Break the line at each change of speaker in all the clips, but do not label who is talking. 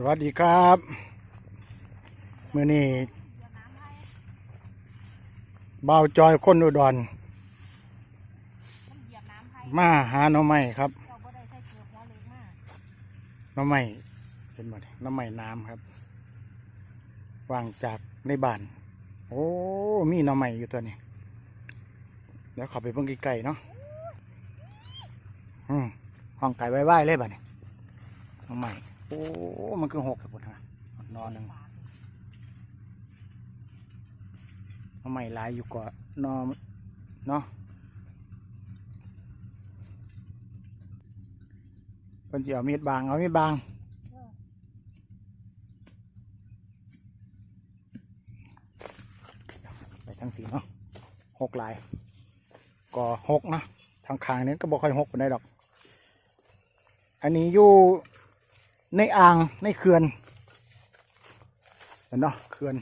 สวัสดีครับมื่อนี้บ่าวจอยคนอุดร
เหยียบน้ำไผ่
มาหาหน่อไม้ครับ
เราก็ได้ใช้เกลือหัวเล็กมาก
หน่อไม้เป็นหมดหน่อไม้น้ำครับวางจากในบ้าน โอ้มีหน่อไม้อยู่ตัวนี้เดี๋ยวขอไปเบิ่งไกลๆเนาะอืมห้องไก่ไว้ๆเลยบ้านี้หน่อไม้ โอ้ มันคือหกครับพุ่นะนอนหนึ่งหน่อไม้หลายอยู่ก่อนนอนเนาะเพิ่นสิเอามีดบาง เอามีดบางไปทั้งสีเนาะหกลาย ก็หกนะทางคางนี้ก็บอกค่อยหกปานได้ดอก อันนี้อยู่ ในอ่างในเขื่อนเห็นเนาะเขื่อน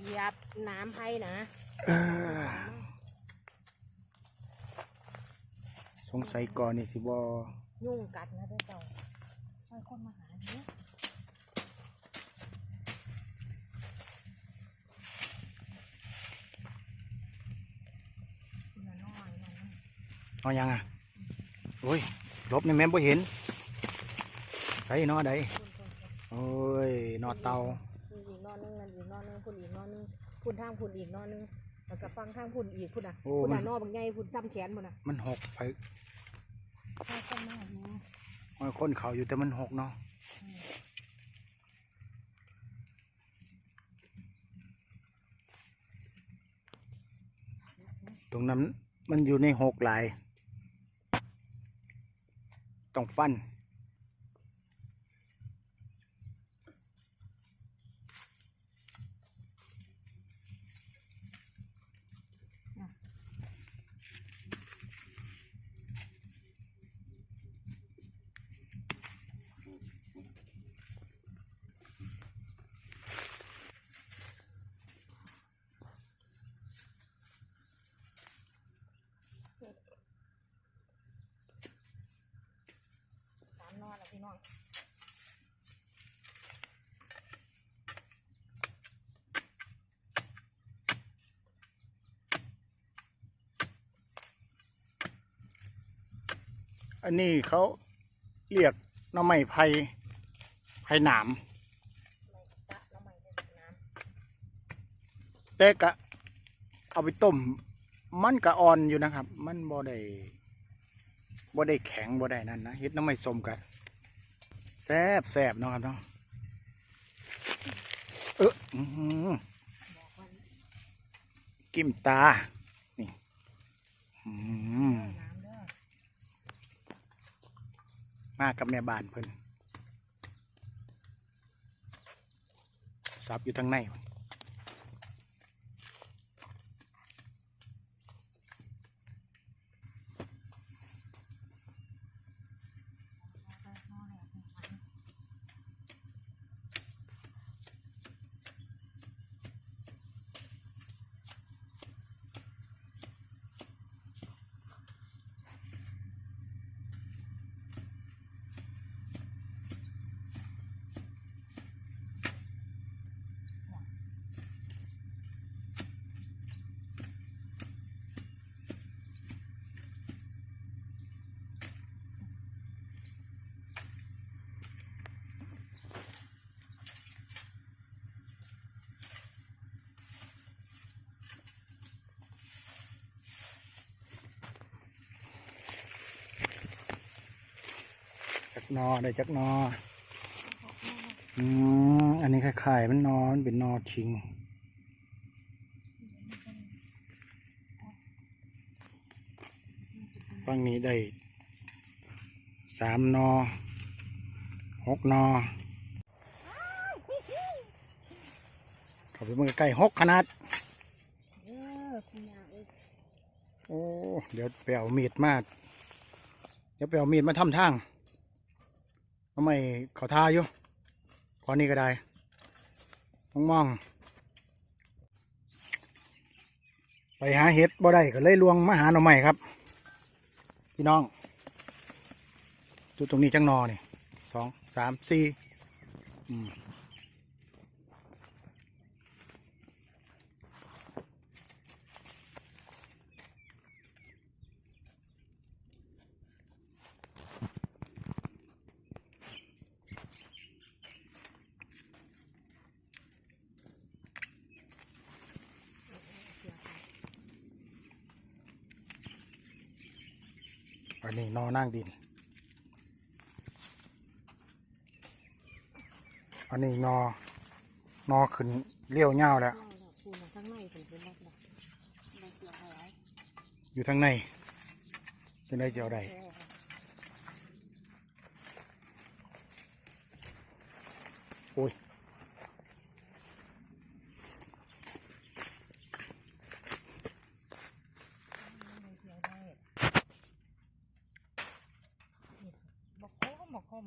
เหยียบน้ำไผ่นะ
สงสัยก่อนนี่สิบอ
ยุ่งกัดนะเด้อเจ้าใช่คนมาหาเยอะคุณน่ะน้อยนะ
เอายังอะ โอ้ยลบในแม่บ่เห็นใส่นอใด
คุณคุณคุณ
โอ้ยนอเตา
คุณอีกนอนนึงนั่นอีกนอนนึงคุณอีกนอนนึงคุณทางคุณอีกนอนนึงแล้วก็ฟังทางคุณอีกคุณอะ
โอ้
คุณ
มั
อะ
น
นอบางใหญ่คุณซ้ำแขนมันอะ
มันหกไป
ใช่คนมาอยู่
มันคนเขาอยู่แต่มันหกเนาะตรงนั้นมันอยู่ในหกหลาย ต้องฟัน
อง
อันนี้เขาเรียกน้ำไม้ไผ่ไผ่หนาม
ไม่ตะแต่
กะเอาไปต้ม มันกะอ่อนอยู่นะครับ มันบ่ได้บ่ได้แข็งบ่ได้นั่นนะเฮ็ดน้ำไม้สมกะ แซบแซบเนาะครับเนาะเอออื้อหือำ
บอกว่า
กิ้มตา นี่อื้อหือ
น้ำเด้อ
มากับแม่บ้านเพิ่นซับอยู่ทางใน จักนอได้จักนออืมอันนี้คล้ายๆมันนอนเป็นนอชิงฝั่งนี้ได้สามนอหกนอเข้าไปเมืองใกล้หกขนาดโอ้ เดี๋ยวไปเอามีดมา เดี๋ยวไปเอามีดมาทำทาง ทำไมเขาท่าอยู่ขอนี้ก็ได้มองมอง ไปหาเห็ดบ่ได้ก็เลยลวงมาหาหน่อไม้ครับ พี่น้องดูตรงนี้จังนอนี่สองสามสี่อืม อันนี้นอนั่งดิน อันนี้นอนอขึ้นเลี้ยวเง่าแล้ว
อาล่ะปูน่ะข้งในเป็นเป็นแบบแบบในเกลือหาย
อยู่ทางในจะได้เจียวได้โอ้ย
ในเกลือได้นี่บอกคมบอกคม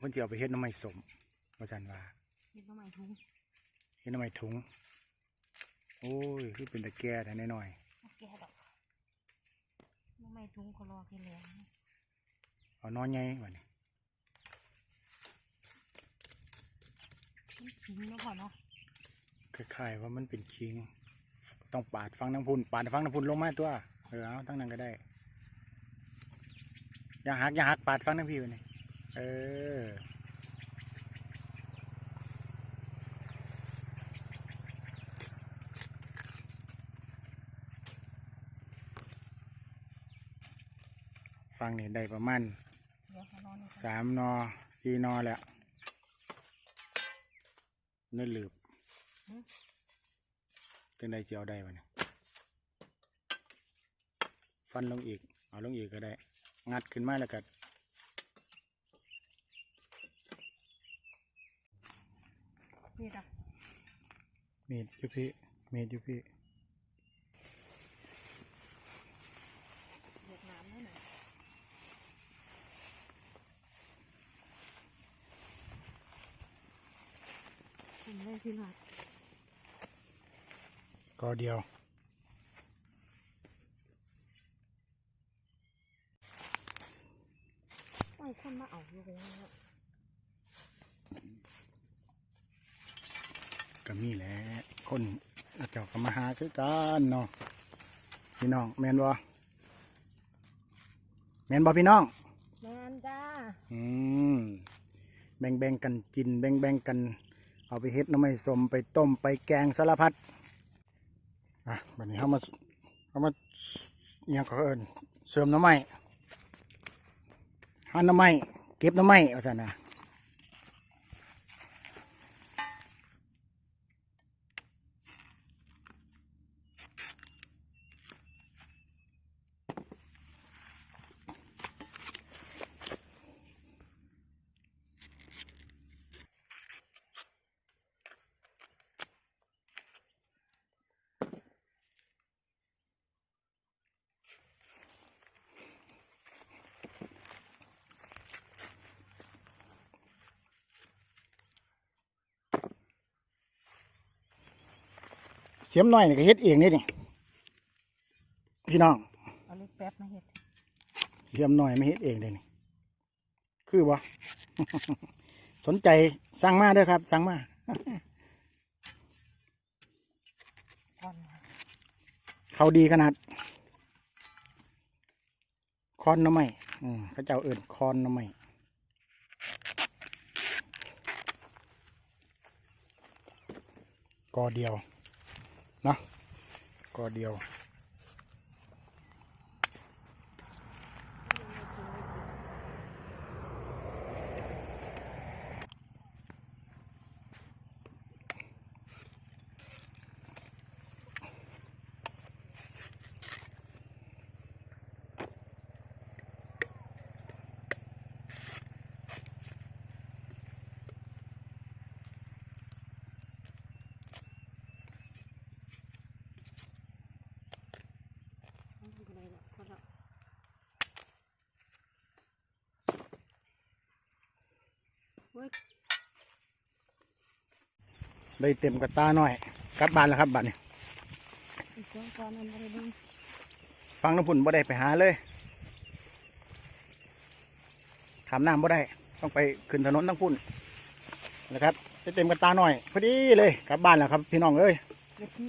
เพิ่นจะเอาไปเฮ็ดน้ำไม่สมว่าสันว่า
นี่ก็หมายถึง
เฮ็ดน้ำไม่ถุงโอ้ยคือเป็นตะแก่แต่น้อย
แกดอกน้ำไม่ทุงก็รอกินแล้ว
ๆเอานอนใหญ่กว่านี้
มันขิงเนาะพ่อเนาะ
คล้ายๆว่ามันเป็นคิง ต้องปาดฟังน้ำพุนปาดฟังน้ำพุนลงมาตัวเออเอาทั้งนั้นก็ได้อย่าหักอย่าหักปาดฟังน้ำพี่ไปนี่ เออฟังนี่ได้ประมาณ
เดี๋ยวเขานอนนี่ก่อน
สามนอสี่นอแล้วนี่หลืบตึงได้เจียวได้ปะเนี่ยฟันลงอีก เอาลงอีกก็ได้ งัดขึ้นมาแล้วก็
นี่จ้ะ
มีดอยุพี่มีดอยุพี่
เดือดน้ำให้หน่อยคุณเลยพี่หน่อย
ก็เดียว
ปล่อยคนมาเอาอยู่เลยนะ
ก็มีแหละ คนเจ้าก็มาหาคือกันเนาะพี่น้องแมนบ่แมนบ่พี่น้อง
แมนจ้า
อืมแบ่งแบ่งๆกันกิน แบ่งแบ่งๆกัน เอาไปเฮ็ดน้ำไม่สมไปต้มไปแกงสารพัดอะบัดนี้เขามาเขามาเอียงเขาเอินเสริมน้ำไม้หั่นน้ำไม้เก็บน้ำไม้เอาซะนะ เสียมน้อยนี่ก็เฮ็ดเองนี่นี่พี่น้อง
เอาเล็กแป๊บมาเห็ด
เสียมน้อยไม่เฮ็ดเองเลยนี่คือบ่สนใจสั่งมาเด้อครับสั่งมา
ก่อน
เขาดีขนาด คอนหน้ำไม้อืมเขาเจ้าเอิ่นคอนหน้ำไม้กอเดียว เนาะก็เดียว ได้เต็มกระตาหน่อยกลับบ้านแล้วครับบ้านนี้
อีกสองก้อนอันอะไรบ้าง
ฟังน้ำพุ่นบ่ได้ไปหาเลยขามน้ำบ่ได้ ต้องไปขึ้นถนนทั้งพุ่นนะครับได้เต็มกระตาหน่อยพอดีเลยกลับบ้านแล้วครับ พี่น้องเอ้ย
เมื่อกี้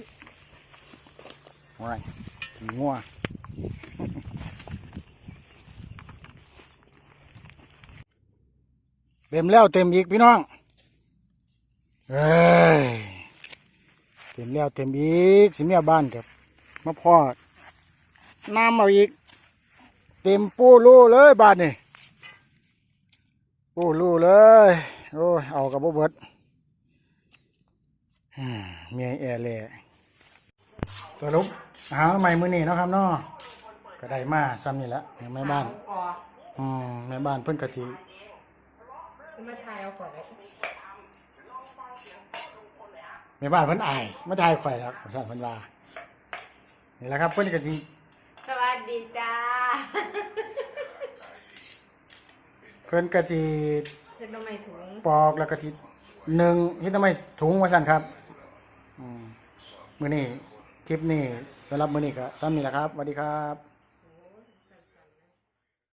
ว้ายงัว เต็มแล้วเต็มอีกพี่น้องเอ้ยเต็มแล้วเต็มอีกสิเมียบ้านครับมาพอดน้ำเอาอีก เต็มปูรูเลยบ้านนี่ปูรูเลยโอ้ยเอากับบ่เบิดอืมเมียแอร์เลยสรุปหาใหม่มือนี่เนาะครับเนาะก็ได้มาซ้ำนี่แหละแม่บ้าน
ก่อ
อืมแม่บ้านเพิ่นกะจิ
มาถ่ายเอาก่อนเลย
แม่บ้านเพิ่นอายมาทายข่อยครับสั่นเพิ่นว่านี่แหละครับเพิ่นกะจิ
สวัสดีจ้า
เพิ่นกะจิ
เห็นทำไมถุง
ปอกแล้วกะจิหนึ่งเฮ็ดทำไมถุงว่าสั่นครับอืมมื้อนี้คลิปนี้สำหรับมื้อนี้ก็ซ้ำนี่แหละครับสวัสดีครับ